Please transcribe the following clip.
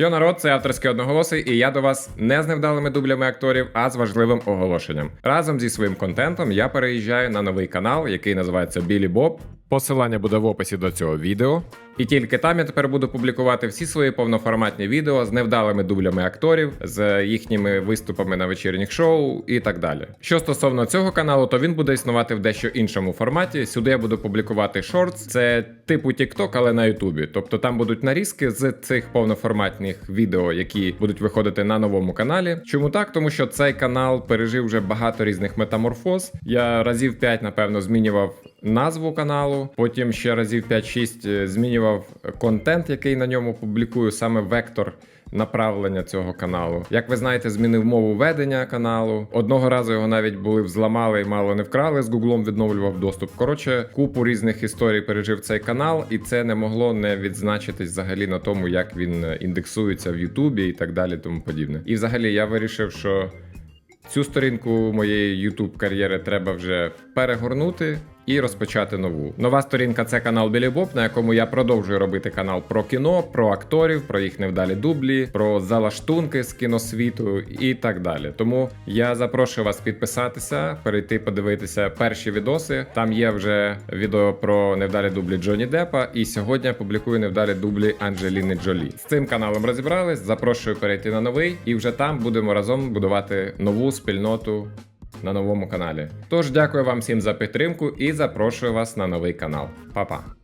Йо народ, це авторський одноголосий, і я до вас не з невдалими дублями акторів, а з важливим оголошенням. Разом зі своїм контентом я переїжджаю на новий канал, який називається Білі Боб. Посилання буде в описі до цього відео. І тільки там я тепер буду публікувати всі свої повноформатні відео з невдалими дублями акторів, з їхніми виступами на вечірніх шоу і так далі. Що стосовно цього каналу, то він буде існувати в дещо іншому форматі. Сюди я буду публікувати шортс, це типу TikTok, але на Ютубі. Тобто там будуть нарізки з цих повноформатних відео, які будуть виходити на новому каналі. Чому так? Тому що цей канал пережив вже багато різних метаморфоз. Я разів 5, напевно, змінював назву каналу, потім ще разів 5-6 змінював контент, який на ньому публікую, саме вектор. Направлення цього каналу, як ви знаєте, змінив мову ведення каналу. Одного разу його навіть були взламали і мало не вкрали. З Гуглом відновлював доступ. Коротше, купу різних історій пережив цей канал, і це не могло не відзначитись взагалі на тому, як він е, індексується в Ютубі і так далі, тому подібне. І взагалі я вирішив, що Цю сторінку моєї YouTube кар'єри треба вже перегорнути і розпочати нову. Нова сторінка це канал Білі Боб, на якому я продовжую робити канал про кіно, про акторів, про їх невдалі дублі, про залаштунки з кіносвіту і так далі. Тому я запрошую вас підписатися, перейти подивитися перші відоси. Там є вже відео про невдалі дублі Джоні Деппа, і сьогодні я публікую невдалі дублі Анджеліни Джолі. З цим каналом розібрались. Запрошую перейти на новий, і вже там будемо разом будувати нову спільноту на новому каналі. Тож дякую вам всім за підтримку і запрошую вас на новий канал. Па-па!